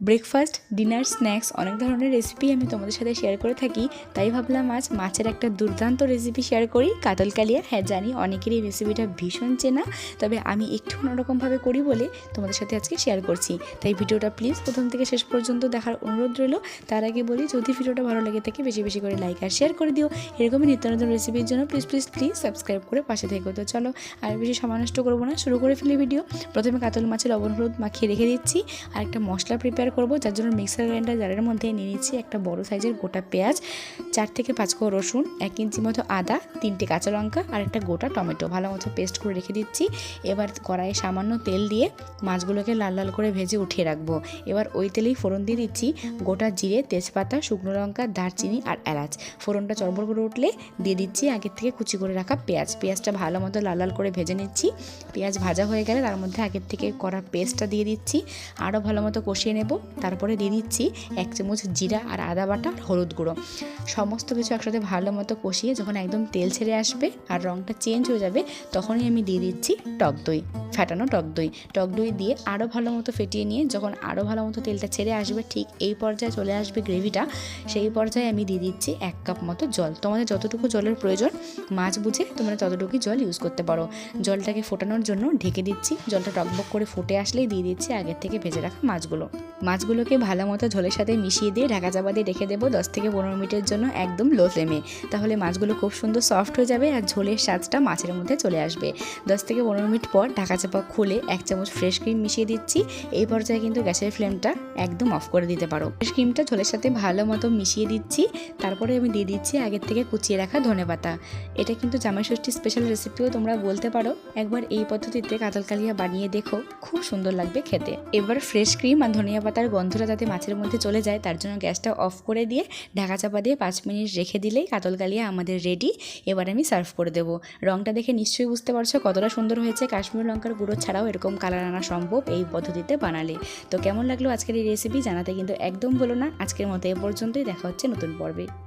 Breakfast dinner snacks অনেক ধরনের recipe আমি তোমাদের সাথে শেয়ার করে থাকি। তাই ভাবলাম আজ মাছের একটা দুর্দান্ত রেসিপি শেয়ার করি। কাতল কালিয়া হ্যাঁ জানি অনেকেরই রেসিপিটা ভীষণ চেনা, তবে আমি একটু অন্যরকমভাবে করি বলে তোমাদের সাথে আজকে শেয়ার করছি। তাই ভিডিওটা প্লিজ প্রথম থেকে শেষ পর্যন্ত দেখার অনুরোধ রইল। তার আগে বলি, যদি ভিডিওটা ভালো লেগে থাকে, বেশি বেশি করে লাইক আর শেয়ার করে দিও। এরকমই নিত্য নতুন রেসিপির জন্য প্লিজ প্লিজ প্লিজ সাবস্ক্রাইব করে পাশে থেকো। তো চলো, আর বেশি সমানষ্ট করব না, শুরু করে ফেলি ভিডিও প্রথমে কাতল মাছের লবণ, হলুদ মাখিয়ে রেখে দিচ্ছি। আর একটা মশলা প্রিপেয়ার করব, যার জন্য মিক্সার গ্রাইন্ডার জারের মধ্যে নিয়ে নিচ্ছি একটা বড় সাইজের গোটা পেঁয়াজ, চার থেকে পাঁচ কোয়া রসুন, এক ইঞ্চি মতো আদা, তিনটে কাঁচা লঙ্কা আর একটা গোটা টমেটো। ভালো মতো পেস্ট করে রেখে দিচ্ছি। এবার কড়াইয়ে সামান্য তেল দিয়ে মাছগুলোকে লাল লাল করে ভেজে উঠিয়ে রাখব। এবার ওই তেলেই ফোড়ন দিয়ে দিচ্ছি গোটা জিরে, তেজপাতা, শুকনো লঙ্কা, দারচিনি আর এলাচ। ফোড়নটা চড়বড় করে উঠলে দিয়ে দিচ্ছি আগের থেকে কুচি করে রাখা পেঁয়াজ। পেঁয়াজটা ভালো মতো লাল লাল করে ভেজে নিচ্ছি। পেঁয়াজ ভাজা হয়ে গেলে তার মধ্যে আগের থেকে করা পেস্টটা দিয়ে দিচ্ছি। আরও ভালো মতো কষিয়ে নেব। তারপরে দিয়ে দিচ্ছি এক চামচ জিরা আর আদা বাটা আর হলুদ গুঁড়ো। সমস্ত কিছু একসাথে ভালো মতো কষিয়ে যখন একদম তেল ছেড়ে আসবে আর রঙটা চেঞ্জ হয়ে যাবে, তখনই আমি দিয়ে দিচ্ছি টক দই ফ্যাটানো টক দই। টক দই দিয়ে আরও ভালো মতো ফেটিয়ে নিয়ে যখন আরও ভালো মতো তেলটা ছেড়ে আসবে, ঠিক এই পর্যায়ে চলে আসবে গ্রেভিটা, সেই পর্যায়ে আমি দিয়ে দিচ্ছি এক কাপ মতো জল। তোমাদের যতটুকু জলের প্রয়োজন, মাছ বুঝে তোমরা ততটুকুই জল ইউজ করতে পারো। জলটাকে ফোটানোর জন্য ঢেকে দিচ্ছি, জলটা টকবক করে ফুটে আসলেই দিয়ে দিচ্ছি আগের থেকে ভেজে রাখা মাছগুলো। মাছগুলোকে ভালো মতো ঝোলের সাথে মিশিয়ে দিয়ে ঢাকা চাপা দিয়ে রেখে দেবো দশ থেকে পনেরো মিনিটের জন্য একদম লো ফ্লেমে। তাহলে মাছগুলো খুব সুন্দর সফট হয়ে যাবে আর ঝোলের স্বাদটা মাছের মধ্যে চলে আসবে। দশ থেকে পনেরো মিনিট পর ঢাকা চাপা খুলে এক চামচ ফ্রেশ ক্রিম মিশিয়ে দিচ্ছি। এই পর্যায়ে কিন্তু গ্যাসের ফ্লেমটা একদম অফ করে দিতে পারো। ফ্রেশ ক্রিমটা ঝোলের সাথে ভালো মতো মিশিয়ে দিচ্ছি। তারপরে আমি দিয়ে দিচ্ছি আগের থেকে কুচিয়ে রাখা ধনেপাতা এটা কিন্তু জামাই ষষ্ঠী স্পেশাল রেসিপিও তোমরা বলতে পারো। একবার এই পদ্ধতিতে কাতল কালিয়া বানিয়ে দেখো, খুব সুন্দর লাগবে খেতে। এবার ফ্রেশ ক্রিম আর ধনিয়া পাতার গন্ধটা যাতে মাছের মধ্যে চলে যায়, তার জন্য গ্যাসটা অফ করে দিয়ে ঢাকা চাপা দিয়ে পাঁচ মিনিট রেখে দিলেই কাতল কালিয়া আমাদের রেডি এবার আমি সার্ভ করে দেবো। রঙটা দেখে নিশ্চয়ই বুঝতে পারছ কতটা সুন্দর হয়েছে। কাশ্মীর লঙ্কার গুঁড়ো ছাড়াও এরকম কালার আনা সম্ভব এই পদ্ধতিতে বানালে। তো কেমন লাগল আজকের এই রেসিপি জানাতে কিন্তু একদম বলো না। আজকের মতো এ পর্যন্তই। দেখা হচ্ছে নতুন পর্বে।